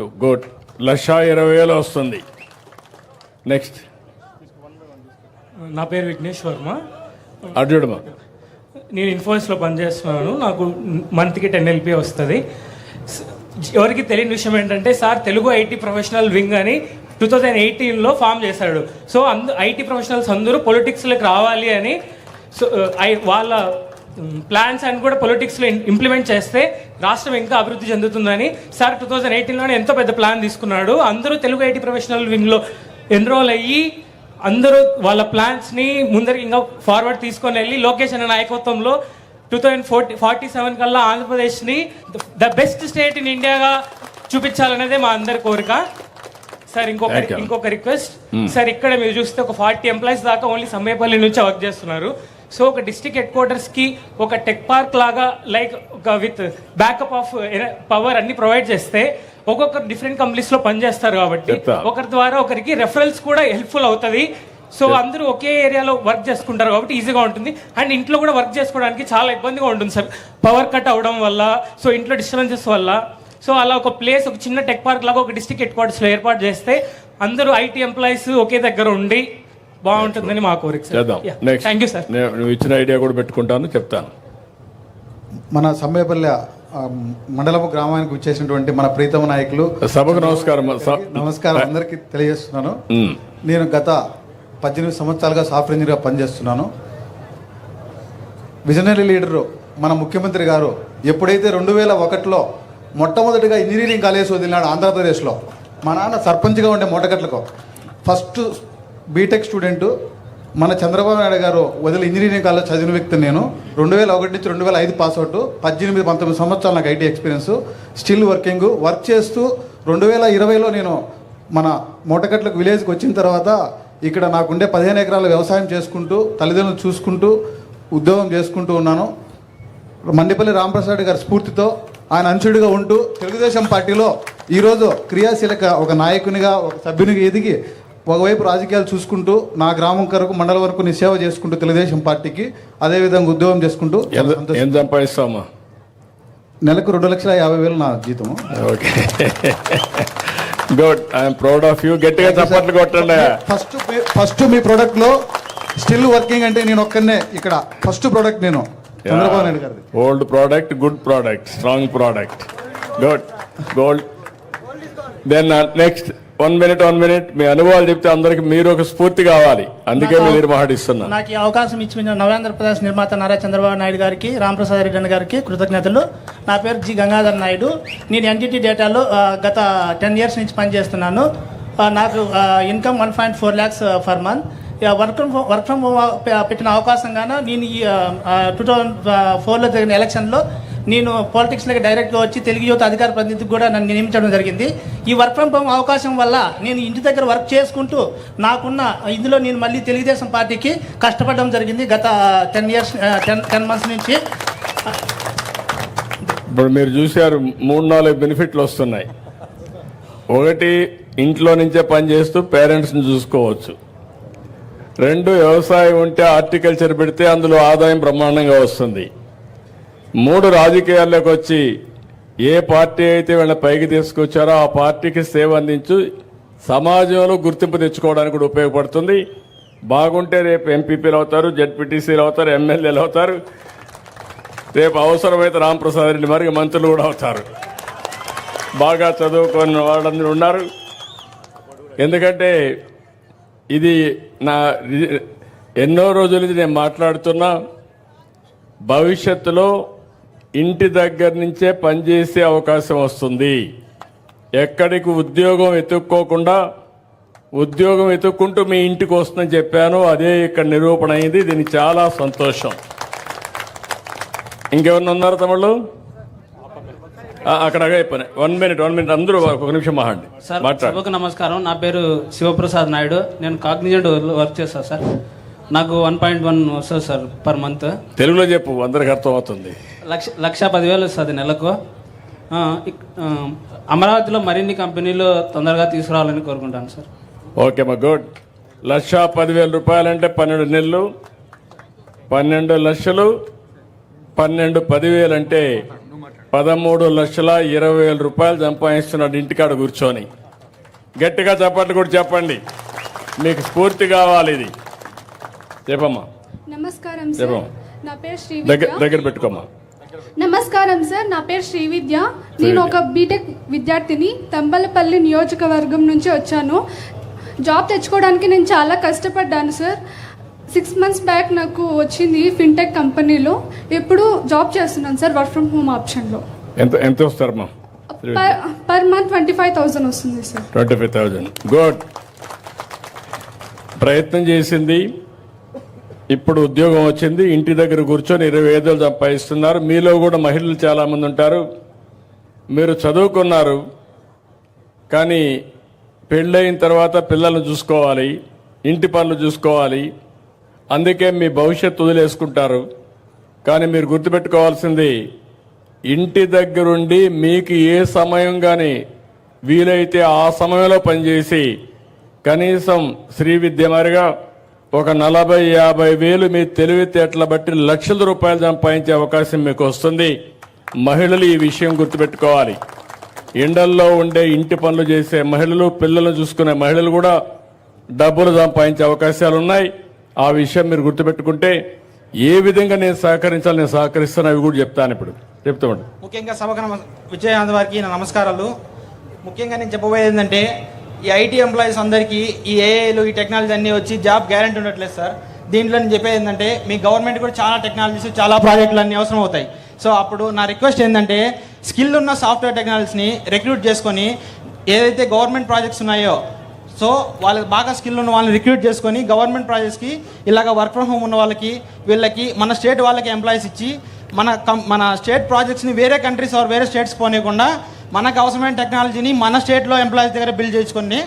Good లక్ష ఇరవై వేలు వస్తుంది. నెక్స్ట్ నా పేరు విఘ్నేష్ వర్మ. అర్జుడమా నేను ఇన్ఫోసిస్లో పనిచేస్తున్నాను. నాకు మంత్కి టెన్ ఎల్పీ వస్తుంది. ఎవరికి తెలియని విషయం ఏంటంటే sir Telugu IT professional wing అని టూ థౌజండ్ ఎయిటీన్లో ఫామ్ చేశాడు. సో అందు ఐటీ ప్రొఫెషనల్స్ అందరూ పొలిటిక్స్లోకి రావాలి అని సో వాళ్ళ ప్లాన్స్ అని కూడా పొలిటిక్స్లో ఇంప్లిమెంట్ చేస్తే రాష్ట్రం ఇంకా అభివృద్ధి చెందుతుందని. సార్ టూ థౌజండ్ ఎయిటీన్లోనే ఎంతో పెద్ద ప్లాన్ తీసుకున్నాడు. అందరూ తెలుగు ఐటీ ప్రొఫెషనల్ వింగ్లో ఎన్రోల్ అయ్యి అందరూ వాళ్ళ ప్లాన్స్ని ముందరికి ఇంకా ఫార్వర్డ్ తీసుకొని వెళ్ళి లోకేష్ అనే నాయకత్వంలో two thousand forty forty seven కల్లా ఆంధ్రప్రదేశ్ని ద బెస్ట్ స్టేట్ ఇన్ ఇండియాగా చూపించాలనేదే మా అందరి కోరిక. సార్ ఇంకొక. ఇంకొక రిక్వెస్ట్ సార్ ఇక్కడ మీరు చూస్తే ఒక ఫార్టీ ఎంప్లాయీస్ దాకా ఓన్లీ సమయపల్లి నుంచి వర్క్ చేస్తున్నారు. సో ఒక డిస్ట్రిక్ట్ హెడ్ క్వార్టర్స్కి ఒక టెక్ పార్క్ లాగా లైక్ ఒక విత్ బ్యాకప్ ఆఫ్ పవర్ అన్ని ప్రొవైడ్ చేస్తే ఒక్కొక్కరు డిఫరెంట్ కంపెనీస్లో పనిచేస్తారు కాబట్టి. ఒకరి ద్వారా ఒకరికి రెఫరల్స్ కూడా హెల్ప్ఫుల్ అవుతుంది. సో అందరూ ఒకే ఏరియాలో వర్క్ చేసుకుంటారు కాబట్టి ఈజీగా ఉంటుంది. అండ్ ఇంట్లో కూడా వర్క్ చేసుకోవడానికి చాలా ఇబ్బందిగా ఉంటుంది సార్ పవర్ కట్ అవడం వల్ల సో ఇంట్లో డిస్టర్బెన్సెస్ వల్ల. సో అలా ఒక ప్లేస్ ఒక చిన్న టెక్ పార్క్ లాగా ఒక డిస్ట్రిక్ట్ హెడ్ క్వార్టర్స్లో ఏర్పాటు చేస్తే అందరూ ఐటీ ఎంప్లాయీస్ ఒకే దగ్గర ఉండి బాగుంటుందని మా కోరిక చేద్దాం. నెక్స్ట్ థ్యాంక్ యూ సార్ నేను నువ్వు ఇచ్చిన ఐడియా కూడా పెట్టుకుంటాను చెప్తాను. మన సమ్మేపల్లి ఆ, మండలము గ్రామానికి వచ్చేసినటువంటి మన ప్రీతమ నాయకులు. సభకు నమస్కారం నమస్కారం అందరికీ తెలియజేస్తున్నాను. నేను గత పద్దెనిమిది సంవత్సరాలుగా సాఫ్ట్వేర్ ఇంజనీర్గా పనిచేస్తున్నాను. విజనరీ లీడరు మన ముఖ్యమంత్రి గారు ఎప్పుడైతే రెండు వేల ఒకటిలో మొట్టమొదటిగా ఇంజనీరింగ్ కాలేజ్ వదిలినాడు ఆంధ్రప్రదేశ్లో మా నాన్న సర్పంచ్గా ఉండే మొట్టగట్లకు ఫస్ట్ బీటెక్ స్టూడెంట్ మన చంద్రబాబు నాయుడు గారు వదిలి ఇంజనీరింగ్ కాలేజ్ చదివిన వ్యక్తి నేను. రెండు వేల ఒకటి నుంచి రెండు వేల ఐదు పాస్ అవుట్ పద్దెనిమిది పంతొమ్మిది సంవత్సరాలు నాకు IT experience still working work చేస్తూ రెండు వేల ఇరవైలో నేను మన మూటకట్లకు విలేజ్కి వచ్చిన తర్వాత ఇక్కడ నాకుండే పదిహేను ఎకరాల వ్యవసాయం చేసుకుంటూ తల్లిదండ్రులు చూసుకుంటూ ఉద్యోగం చేసుకుంటూ ఉన్నాను. మండిపల్లి రామప్రసాద్ గారి స్ఫూర్తితో ఆయన అంచుడిగా ఉంటూ తెలుగుదేశం పార్టీలో ఈరోజు క్రియాశీలక ఒక నాయకునిగా ఒక సభ్యునిగా ఎదిగి ఒకవైపు రాజకీయాలు చూసుకుంటూ నా గ్రామం కొరకు మండలం వరకు నీ సేవ చేసుకుంటూ తెలుగుదేశం పార్టీకి అదేవిధంగా ఉద్యోగం చేసుకుంటూ. ఏం సంపాదిస్తామా నెలకు రెండు లక్షల యాభై వేలు నా జీతము. Okay. Good I'm proud of you గట్టిగా చప్పట్లు కొట్టండి. ఫస్ట్ ఫస్ట్ మీ ప్రోడక్ట్లో స్టిల్ వర్కింగ్ అంటే నేను ఒక్కనే ఇక్కడ. ఫస్ట్ ప్రోడక్ట్ నేను. చంద్రబాబు నాయుడు గారిది. Old product good product strong product good gold then next one minute one minute మీ అనుభవాలు చెప్తే అందరికి మీరు ఒక స్ఫూర్తి కావాలి. అందుకే మీరు మాట్లాడిస్తున్నా నాకు ఈ అవకాశం ఇచ్చిన నవేంద్రప్రదేశ్ నిర్మాత నారా చంద్రబాబు నాయుడు గారికి రామప్రసాద్ రెడ్డి అన్న గారికి కృతజ్ఞతలు. నా పేరు జి గంగాధర్ నాయుడు. నేను ఎన్టీటీ డేటాలో గత టెన్ ఇయర్స్ నుంచి పనిచేస్తున్నాను. నాకు income one point four lakhs for month work from work from home పెట్టిన అవకాశంగాన నేను ఈ టూ థౌజండ్ ఫోర్లో జరిగిన ఎలక్షన్లో నేను పాలిటిక్స్లోకి డైరెక్ట్గా వచ్చి తెలుగు యువత అధికార ప్రతినిధికి కూడా నన్ను నియమించడం జరిగింది. ఈ వర్క్ ఫ్రమ్ హోమ్ అవకాశం వల్ల నేను ఇంటి దగ్గర వర్క్ చేసుకుంటూ నాకున్న ఇందులో నేను మళ్ళీ తెలుగుదేశం పార్టీకి కష్టపడడం జరిగింది గత ten years ten ten months నుంచి. ఇప్పుడు మీరు చూశారు మూడు నాలుగు బెనిఫిట్లు వస్తున్నాయి. ఒకటి ఇంట్లో నుంచే పని చేస్తూ పేరెంట్స్ని చూసుకోవచ్చు. రెండు వ్యవసాయం ఉంటే హార్టికల్చర్ పెడితే అందులో ఆదాయం బ్రహ్మాండంగా వస్తుంది. మూడు రాజకీయాల్లోకి వచ్చి ఏ పార్టీ అయితే వీళ్ళ పైకి తీసుకొచ్చారో ఆ పార్టీకి సేవ అందించు సమాజంలో గుర్తింపు తెచ్చుకోవడానికి కూడా ఉపయోగపడుతుంది. బాగుంటే రేపు ఎంపీపీలు అవుతారు జడ్పీటీసీలు అవుతారు ఎమ్మెల్యేలు అవుతారు. రేపు అవసరమైతే రాంప్రసాద్ రెడ్డి మరి మంత్రులు కూడా అవుతారు. బాగా చదువుకున్న వాళ్ళందరూ ఉన్నారు. ఎందుకంటే ఇది నా ఎన్నో రోజుల నుంచి నేను మాట్లాడుతున్నా భవిష్యత్తులో ఇంటి దగ్గర నుంచే పనిచేసే అవకాశం వస్తుంది. ఎక్కడికి ఉద్యోగం వెతుక్కోకుండా ఉద్యోగం వెతుక్కుంటూ మీ ఇంటికి వస్తుందని చెప్పాను అదే ఇక్కడ నిరూపణ అయింది దీనికి చాలా సంతోషం. ఇంకెవరన్నా ఉన్నారు తమ్ముళ్ళు? అక్కడ అయిపోయినాయి వన్ మినిట్ వన్ మినిట్ అందరూ ఒక నిమిషం మాట్లాడండి సార్ సభకు నమస్కారం. నా పేరు శివప్రసాద్ నాయుడు. నేను కాగ్నిజెంట్ వర్క్ చేస్తాను సార్. నాకు వన్ పాయింట్ వన్ వస్తుంది సార్ పర్ మంత్ తెలుగులో చెప్పు అందరికి అర్థం అవుతుంది లక్ష లక్ష పదివేలు వస్తుంది నెలకు. అమరావతిలో మరిన్ని కంపెనీలు తొందరగా తీసుకురావాలని కోరుకుంటాను సార్. ఓకే మా గుడ్. లక్ష పదివేల రూపాయలంటే పన్నెండు నెలలు పన్నెండు లక్షలు పన్నెండు పదివేలు అంటే పదమూడు లక్షల ఇరవై వేల రూపాయలు సంపాదిస్తున్నాడు ఇంటికాడ కూర్చొని. గట్టిగా చప్పట్లు కూడా చెప్పండి. మీకు స్ఫూర్తి కావాలి ఇది. చెప్పమ్మా. నమస్కారం నా పేరు శ్రీ దగ్గర పెట్టుకోమ్మా. నమస్కారం సార్. నా పేరు శ్రీ విద్య. నేను ఒక బీటెక్ విద్యార్థిని తంబలపల్లి నియోజకవర్గం నుంచి వచ్చాను. జాబ్ తెచ్చుకోవడానికి నేను చాలా కష్టపడ్డాను సార్. సిక్స్ మంత్స్ బ్యాక్ నాకు వచ్చింది ఫిన్టెక్ కంపెనీలో. ఎప్పుడు జాబ్ చేస్తున్నాను సార్ వర్క్ ఫ్రమ్ హోమ్ ఆప్షన్లో. ఎంత ఎంత వస్తారమ్మా per per month twenty five thousand వస్తుంది sir. Twenty five thousand good. ప్రయత్నం చేసింది. ఇప్పుడు ఉద్యోగం వచ్చింది. ఇంటి దగ్గర కూర్చొని ఇరవై ఐదులు సంపాదిస్తున్నారు. మీలో కూడా మహిళలు చాలామంది ఉంటారు. మీరు చదువుకున్నారు. కానీ పెళ్ళయిన తర్వాత పిల్లల్ని చూసుకోవాలి. ఇంటి పనులు చూసుకోవాలి. అందుకే మీ భవిష్యత్తు వదిలేసుకుంటారు. కానీ మీరు గుర్తుపెట్టుకోవాల్సింది ఇంటి దగ్గరుండి మీకు ఏ సమయం కానీ వీలైతే ఆ సమయంలో పనిచేసి కనీసం శ్రీ విద్య మారిగా ఒక నలభై యాభై వేలు మీ తెలివితేటల బట్టి లక్షల రూపాయలు సంపాదించే అవకాశం మీకు వస్తుంది. మహిళలు ఈ విషయం గుర్తుపెట్టుకోవాలి. ఎండల్లో ఉండే ఇంటి పనులు చేసే మహిళలు పిల్లలను చూసుకునే మహిళలు కూడా డబ్బులు సంపాదించే అవకాశాలు ఉన్నాయి ఆ విషయం మీరు గుర్తుపెట్టుకుంటే ఏ విధంగా నేను సహకరించాలి నేను సహకరిస్తాను అవి కూడా చెప్తాను ఇప్పుడు. చెప్తామండి ముఖ్యంగా సభకు నమ వారికి నా నమస్కారాలు. ముఖ్యంగా నేను చెప్పబోయేది ఏంటంటే ఈ ఐటీ ఎంప్లాయీస్ అందరికీ ఈ ఏఐలు ఈ టెక్నాలజీ అన్నీ వచ్చి జాబ్ గ్యారంటీ ఉండట్లేదు సార్. దీంట్లో నేను చెప్పేది ఏంటంటే మీ గవర్నమెంట్ కూడా చాలా టెక్నాలజీస్ చాలా ప్రాజెక్టులు అన్నీ అవసరం అవుతాయి. సో అప్పుడు నా రిక్వెస్ట్ ఏంటంటే స్కిల్ ఉన్న సాఫ్ట్వేర్ టెక్నాలజీస్ని రిక్రూట్ చేసుకొని ఏదైతే గవర్నమెంట్ ప్రాజెక్ట్స్ ఉన్నాయో సో వాళ్ళకి బాగా స్కిల్ ఉన్న వాళ్ళని రిక్రూట్ చేసుకొని గవర్నమెంట్ ప్రాజెక్ట్స్కి ఇలాగ వర్క్ ఫ్రమ్ హోమ్ ఉన్న వాళ్ళకి వీళ్ళకి మన స్టేట్ వాళ్ళకి ఎంప్లాయీస్ ఇచ్చి మన కం మన స్టేట్ ప్రాజెక్ట్స్ని వేరే కంట్రీస్ ఆర్ వేరే స్టేట్స్ పోనీయకుండా మనకు అవసరమైన టెక్నాలజీని మన స్టేట్లో ఎంప్లాయీస్ దగ్గర బిల్డ్ చేసుకొని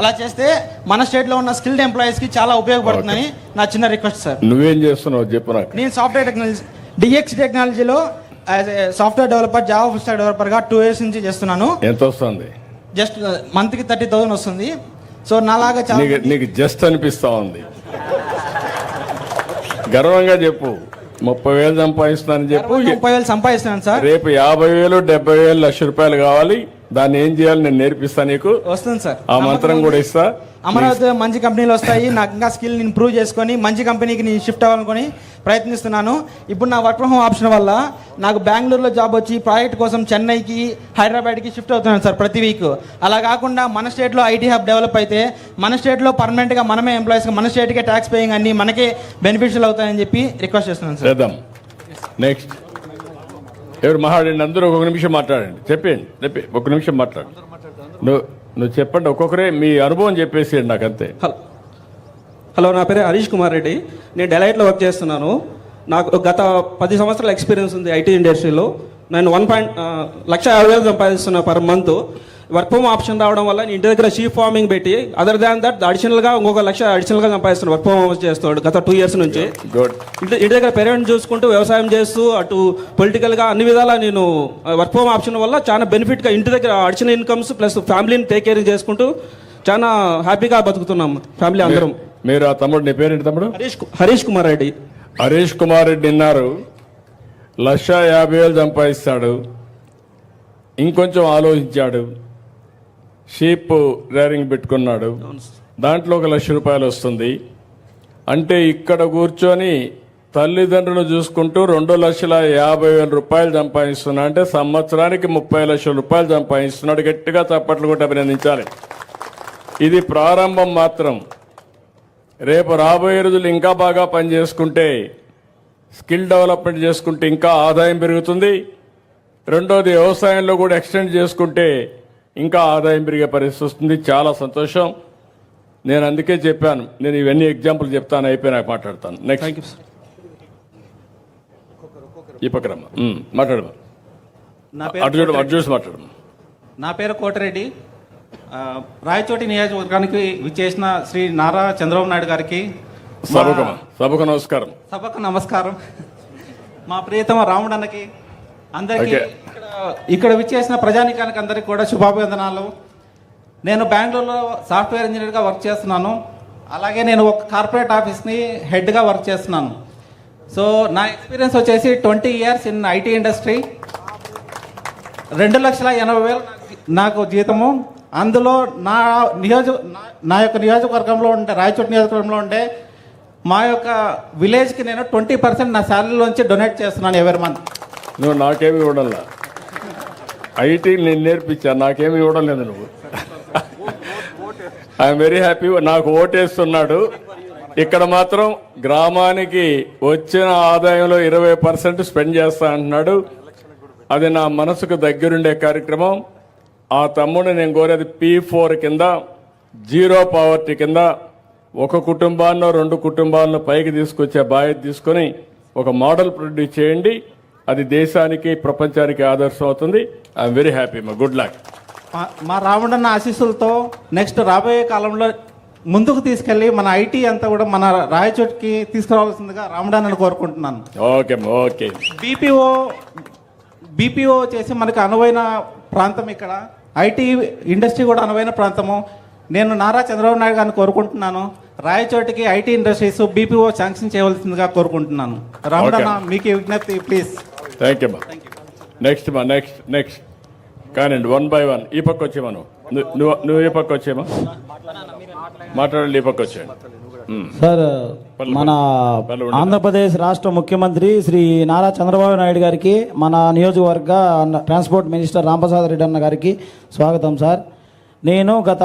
అలా చేస్తే మన స్టేట్లో ఉన్న స్కిల్డ్ ఎంప్లాయీస్కి చాలా ఉపయోగపడుతుందని నా చిన్న రిక్వెస్ట్ సార్. నువ్వేం చేస్తున్నావు చెప్పు నాకు. నేను సాఫ్ట్వేర్ టెక్నాలజీ డిఎక్స్ టెక్నాలజీలో as a software developer Java full stack డెవలపర్గా two years నుంచి చేస్తున్నాను. ఎంత వస్తుంది? జస్ట్ మంత్కి థర్టీ థౌసండ్ వస్తుంది. సో నాలాగా చాలా నీకు జస్ట్ అనిపిస్తా ఉంది. గర్వంగా చెప్పు. ముప్పై వేలు సంపాదిస్తున్నానని చెప్పు. ముప్పై వేలు సంపాదిస్తున్నాను సార్. రేపు యాభై వేలు డెబ్బై వేలు లక్ష రూపాయలు కావాలి. దాన్ని ఏం చేయాలి? నేను నేర్పిస్తా నీకు. వస్తుంది సార్. ఆ మంత్రం కూడా ఇస్తా. అమరావతి మంచి కంపెనీలు వస్తాయి. నాకు ఇంకా స్కిల్ నేను ఇంప్రూవ్ చేసుకొని మంచి కంపెనీకి నేను షిఫ్ట్ అవ్వాలనుకొని ప్రయత్నిస్తున్నాను. ఇప్పుడు నా వర్క్ ఫ్రమ్ హోమ్ ఆప్షన్ వల్ల నాకు బెంగళూరులో జాబ్ వచ్చి ప్రాజెక్ట్ కోసం చెన్నైకి హైదరాబాద్కి షిఫ్ట్ అవుతున్నాను సార్ ప్రతి వీక్ అలా కాకుండా మన స్టేట్లో ఐటీ హబ్ డెవలప్ అయితే మన స్టేట్లో పర్మనెంట్గా మనమే ఎంప్లాయీస్గా మన స్టేట్కే ట్యాక్స్ పేయింగ్ అన్ని మనకే బెనిఫిషియల్ అవుతాయని చెప్పి రిక్వెస్ట్ చేస్తున్నాను సార్. నెక్స్ట్ ఎవరు మాట్లాడండి అందరూ ఒక నిమిషం మాట్లాడండి. చెప్పేయండి చెప్పి ఒక నిమిషం మాట్లాడు నువ్వు నువ్వు చెప్పండి ఒక్కొక్కరే మీ అనుభవం చెప్పేసేయండి నాకు అంతే. హలో. హలో నా పేరు హరీష్ కుమార్ రెడ్డి. నేను డెలైట్లో వర్క్ చేస్తున్నాను. నాకు గత పది సంవత్సరాల ఎక్స్పీరియన్స్ ఉంది ఐటీ ఇండస్ట్రీలో. నేను వన్ పాయింట్ లక్ష యాభై వేలు సంపాదిస్తున్నా per month. Work from option రావడం వల్ల నేను ఇంటి దగ్గర షీప్ ఫార్మింగ్ పెట్టి అదర్ దాన్ దట్ అడిషనల్గా ఇంకొక లక్ష అడిషనల్గా సంపాదిస్తున్నాను వర్క్ ఫ్రమ్ హోమ్ చేస్తాడు గత టూ ఇయర్స్ నుంచి. గుడ్ ఇంటి దగ్గర పేరెంట్ చూసుకుంటూ వ్యవసాయం చేస్తూ అటు పొలిటికల్గా అన్ని విధాలా నేను వర్క్ ఫ్రమ్ ఆప్షన్ వల్ల చాలా బెనిఫిట్గా ఇంటి దగ్గర అడిషనల్ ఇన్కమ్స్ ప్లస్ ఫ్యామిలీని టేక్ కేర్ చేసుకుంటూ చాలా హ్యాపీగా బతుకుతున్నాం ఫ్యామిలీ అందరం. మీరు ఆ తమ్ముడు నీ పేరేంటి తమ్ముడు? హరీష్ హరీష్ కుమార్ రెడ్డి. హరీష్ కుమార్ రెడ్డి విన్నారు లక్ష యాభై వేలు సంపాదిస్తాడు ఇంకొంచెం ఆలోచించాడు షీప్ రేరింగ్ పెట్టుకున్నాడు. దాంట్లో ఒక లక్ష రూపాయలు వస్తుంది. అంటే ఇక్కడ కూర్చొని తల్లిదండ్రులు చూసుకుంటూ రెండు లక్షల యాభై వేల రూపాయలు సంపాదిస్తున్నా అంటే సంవత్సరానికి ముప్పై లక్షల రూపాయలు సంపాదిస్తున్నాడు. గట్టిగా చప్పట్లు కొట్టి అభినందించాలి. ఇది ప్రారంభం మాత్రం. రేపు రాబోయే రోజులు ఇంకా బాగా పనిచేసుకుంటే స్కిల్ డెవలప్మెంట్ చేసుకుంటే ఇంకా ఆదాయం పెరుగుతుంది. రెండోది వ్యవసాయంలో కూడా ఎక్స్టెండ్ చేసుకుంటే ఇంకా ఆదాయం పెరిగే పరిస్థితి వస్తుంది. చాలా సంతోషం. నేను అందుకే చెప్పాను. నేను ఇవన్నీ ఎగ్జాంపుల్ చెప్తాను. అయిపోయినాక మాట్లాడతాను. నెక్స్ట్ థ్యాంక్ యూ సార్ ఈ పక్కన మాట్లాడమా నా అటు చూడు పేరు అటు చూసి మాట్లాడమా నా పేరు కోటిరెడ్డి. రాయచోటి నియోజకవర్గానికి విచ్చేసిన శ్రీ నారా చంద్రబాబు నాయుడు గారికి సభకు నమస్కారం. సభకు నమస్కారం. మా ప్రియతమ రాముడన్నకి అందరికీ. ఇక్కడ విచ్చేసిన ప్రజానికానికి అందరికీ కూడా శుభాభివందనాలు. నేను బెంగళూరులో సాఫ్ట్వేర్ ఇంజనీర్గా వర్క్ చేస్తున్నాను. అలాగే నేను ఒక కార్పొరేట్ ఆఫీస్ని హెడ్గా వర్క్ చేస్తున్నాను. సో నా ఎక్స్పీరియన్స్ వచ్చేసి twenty years in IT industry. రెండు లక్షల ఎనభై వేలు నాకు జీతము. అందులో నా నియోజక నా- నా యొక్క నియోజకవర్గంలో ఉండే రాయచోటి నియోజకవర్గంలో ఉండే మా యొక్క విలేజ్కి నేను ట్వంటీ పర్సెంట్ నా శాలరీలోంచి డొనేట్ చేస్తున్నాను ఎవరి మంత్. నువ్వు నాకేమి ఇవ్వడంలా ఐటీ నేను నేర్పించాను నాకేమి ఇవ్వడం లేదు నువ్వు. ఐఎమ్ వెరీ హ్యాపీ నాకు ఓటేస్తున్నాడు. ఇక్కడ మాత్రం గ్రామానికి వచ్చిన ఆదాయంలో ఇరవై పర్సెంట్ స్పెండ్ చేస్తా అంటున్నాడు. అది నా మనసుకు దగ్గరుండే కార్యక్రమం. ఆ తమ్ముడిని నేను కోరేది పీ ఫోర్ కింద జీరో పావర్టీ కింద ఒక కుటుంబాన్నో రెండు కుటుంబాలను పైకి తీసుకొచ్చే బాధ్యత తీసుకొని ఒక మోడల్ ప్రొడ్యూస్ చేయండి. అది దేశానికి ప్రపంచానికి ఆదర్శం అవుతుంది. ఐఎమ్ వెరీ హ్యాపీ మా గుడ్ లక్ మా- రాముడన్న ఆశీస్సులతో నెక్స్ట్ రాబోయే కాలంలో ముందుకు తీసుకెళ్ళి మన ఐటీ అంతా కూడా మన రాయచోటికి తీసుకురావాల్సిందిగా రాముడన్నను కోరుకుంటున్నాను. ఓకే ఓకే బీపీఓ బీపీఓ చేసి మనకు అనువైన ప్రాంతం ఇక్కడ. ఐటీ ఇండస్ట్రీ కూడా అనువైన ప్రాంతము. నేను నారా చంద్రబాబు నాయుడు గారిని కోరుకుంటున్నాను. రాయచోటికి ఐటీ ఇండస్ట్రీస్ బీపీఓ శాంక్షన్ చేయవలసిందిగా కోరుకుంటున్నాను. రాముడన్న మీకు విజ్ఞప్తి ప్లీజ్ థ్యాంక్ యూ నెక్స్ట్ మా నెక్స్ట్ నెక్స్ట్ కానివ్వండి వన్ బై వన్ ఈ పక్క వచ్చేమా నువ్వు నువ్వు- నువ్వు ఈ పక్క వచ్చేమా మాట్లాడండి ఈ పక్క వచ్చేయండి. సార్ మన. ఆంధ్రప్రదేశ్ రాష్ట్ర ముఖ్యమంత్రి శ్రీ నారా చంద్రబాబు నాయుడు గారికి మన నియోజకవర్గ ట్రాన్స్పోర్ట్ మినిస్టర్ రాంప్రసాద్ రెడ్డి అన్న గారికి స్వాగతం సార్. నేను గత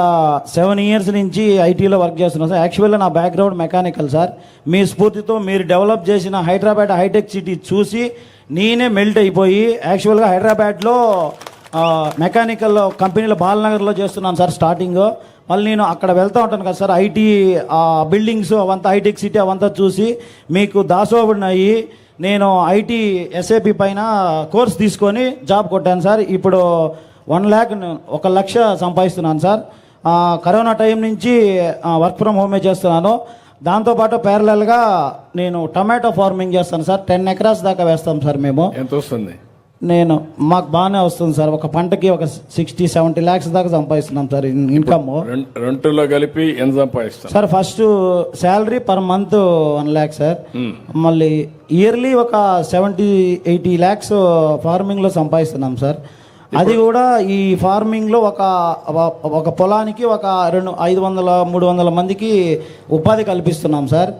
సెవెన్ ఇయర్స్ నుంచి ఐటీలో వర్క్ చేస్తున్నాను సార్. యాక్చువల్గా నా బ్యాక్గ్రౌండ్ మెకానికల్ సార్. మీ స్ఫూర్తితో మీరు డెవలప్ చేసిన హైదరాబాద్ హైటెక్ సిటీ చూసి నేనే మెల్ట్ అయిపోయి యాక్చువల్గా హైదరాబాద్లో మెకానికల్ కంపెనీలో బాలనగర్లో చేస్తున్నాను సార్ స్టార్టింగ్. మళ్ళీ నేను అక్కడ వెళ్తూ ఉంటాను కదా సార్ ఐటీ బిల్డింగ్స్ అవంతా హైటెక్ సిటీ అవంతా చూసి మీకు దాసోబడినాయి నేను ఐటీ ఎస్ఏపి పైన కోర్స్ తీసుకొని జాబ్ కొట్టాను సార్. ఇప్పుడు వన్ ల్యాక్ ఒక లక్ష సంపాదిస్తున్నాను సార్. కరోనా టైం నుంచి వర్క్ ఫ్రమ్ హోమే చేస్తున్నాను. దాంతోపాటు ప్యారలల్గా నేను టమాటో ఫార్మింగ్ చేస్తాను సార్. టెన్ ఎకరాస్ దాకా వేస్తాం సార్ మేము. ఎంత వస్తుంది? నేను మాకు బాగానే వస్తుంది సార్. ఒక పంటకి ఒక సిక్స్టీ సెవెంటీ ల్యాక్స్ దాకా సంపాదిస్తున్నాం సార్ ఇన్- ఇన్కమ్ రెండులో కలిపి ఎంత సంపాదిస్తాను sir first salary per month one lakh sir మళ్ళీ ఇయర్లీ ఒక సెవెంటీ ఎయిటీ ల్యాక్స్ ఫార్మింగ్లో సంపాదిస్తున్నాం సార్ అది కూడా ఈ ఫార్మింగ్లో ఒక ఒక పొలానికి ఒక రెండు ఐదు వందల మూడు వందల మందికి ఉపాధి కల్పిస్తున్నాం సార్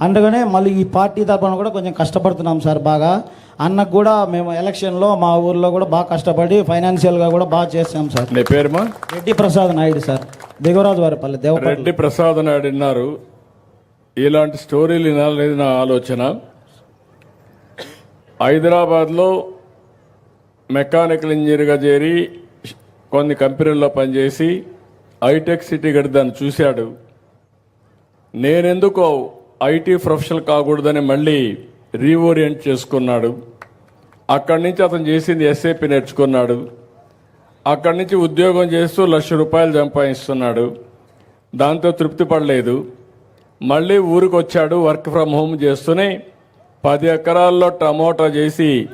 అందుకనే మళ్ళీ ఈ పార్టీ తరఫున కూడా కొంచెం కష్టపడుతున్నాం సార్ బాగా. అన్నకు కూడా మేము ఎలక్షన్లో మా ఊర్లో కూడా బాగా కష్టపడి ఫైనాన్షియల్గా కూడా బాగా చేసాం సార్. నీ పేరుమా రెడ్డి ప్రసాద్ నాయుడు సార్. దిగరాజు వారిపల్లి దేవపల్లి. రెడ్డి ప్రసాద్ నాయుడు విన్నారు ఇలాంటి స్టోరీలు వినాలనేది నా ఆలోచన. హైదరాబాద్లో మెకానికల్ ఇంజనీర్గా చేరి కొన్ని కంపెనీల్లో పనిచేసి హైటెక్ సిటీ గడిదాన్ని చూశాడు. నేనెందుకో ఐటీ ప్రొఫెషనల్ కాకూడదని మళ్ళీ రీఓరియంట్ చేసుకున్నాడు. అక్కడి నుంచి అతను చేసింది ఎస్ఏపి నేర్చుకున్నాడు. అక్కడి నుంచి ఉద్యోగం చేస్తూ లక్ష రూపాయలు సంపాదిస్తున్నాడు. దాంతో తృప్తి పడలేదు. మళ్ళీ ఊరికి వచ్చాడు వర్క్ ఫ్రమ్ హోమ్ చేస్తూనే పది ఎకరాల్లో టమోటా చేసి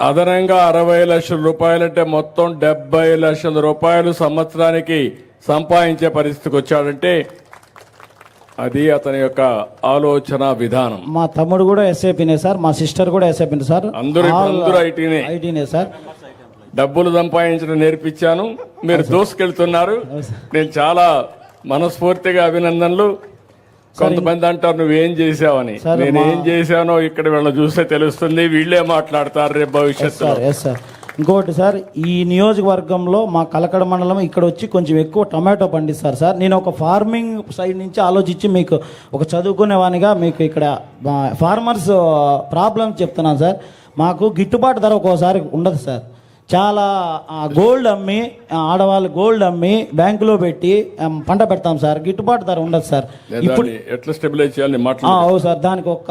అదనంగా అరవై లక్షల రూపాయలంటే మొత్తం డెబ్బై లక్షల రూపాయలు సంవత్సరానికి సంపాదించే పరిస్థితికి వచ్చాడంటే అది అతని యొక్క ఆలోచన విధానం. మా తమ్ముడు కూడా ఎస్ఐపినే సార్ మా సిస్టర్ కూడా ఎస్ఐపినే సార్. అందరూ అందరూ ఐటీనే. ఐటీనే సార్. డబ్బులు సంపాదించడం నేర్పించాను మీరు దోసుకెళ్తున్నారు. నేను చాలా మనస్ఫూర్తిగా అభినందనలు. కొంతమంది అంటారు నువ్వేం చేసావని నేను ఏం చేశానో ఇక్కడ వీళ్ళని చూస్తే తెలుస్తుంది వీళ్ళే మాట్లాడతారు రేపు భవిష్యత్తులో. సార్ ఇంకోటి సార్ ఈ నియోజకవర్గంలో మా కలకడ మండలం ఇక్కడ వచ్చి కొంచెం ఎక్కువ టమాటో పండిస్తారు సార్. నేను ఒక ఫార్మింగ్ సైడ్ నుంచి ఆలోచించి మీకు ఒక చదువుకునేవానిగా మీకు ఇక్కడ ఫార్మర్స్ ప్రాబ్లమ్స్ చెప్తున్నాను సార్. మాకు గిట్టుబాటు ధర ఒక్కోసారి ఉండదు సార్. చాలా గోల్డ్ అమ్మి ఆడవాళ్ళు గోల్డ్ అమ్మి బ్యాంకులో పెట్టి పంట పెడతాం సార్. గిట్టుబాటు ధర ఉండదు సార్. ఇప్పుడు ఎట్లా స్టెబిలైజ్ మాట్లాడు అవును సార్. దానికి ఒక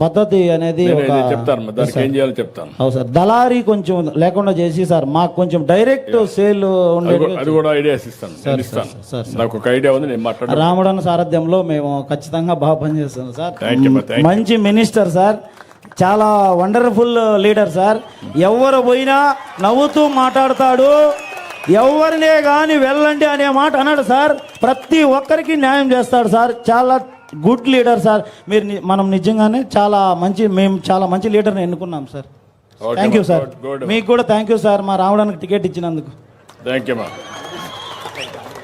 పద్ధతి అనేది చెప్తాను చేయాలో చెప్తాను. సార్. దళారీ కొంచెం లేకుండా చేసి సార్ మాకు కొంచెం డైరెక్ట్ సేల్ అది కూడా- ఐడియాస్ ఇస్తాను నేను ఇస్తాను. Sir, sir. నాకు ఒక ఐడియా ఉంది నేను మాట్లాడు రాముడన్న సారథ్యంలో మేము ఖచ్చితంగా బాగా పనిచేస్తున్నాం సార్. మంచి మినిస్టర్ సార్. చాలా వండర్ఫుల్ లీడర్ సార్ ఎవరు పోయినా నవ్వుతూ మాట్లాడతాడు. ఎవరినే కానీ వెళ్ళండి అనే మాట అన్నాడు సార్ ప్రతి ఒక్కరికి న్యాయం చేస్తాడు సార్ చాలా గుడ్ లీడర్ సార్ మీరు మనం నిజంగానే చాలా మంచి మేము చాలా మంచి లీడర్ని ఎన్నుకున్నాం సార్ థ్యాంక్ యూ. సార్. మీకు కూడా థ్యాంక్ యూ సార్ మా రావడానికి టికెట్ ఇచ్చినందుకు. థ్యాంక్ యూ మా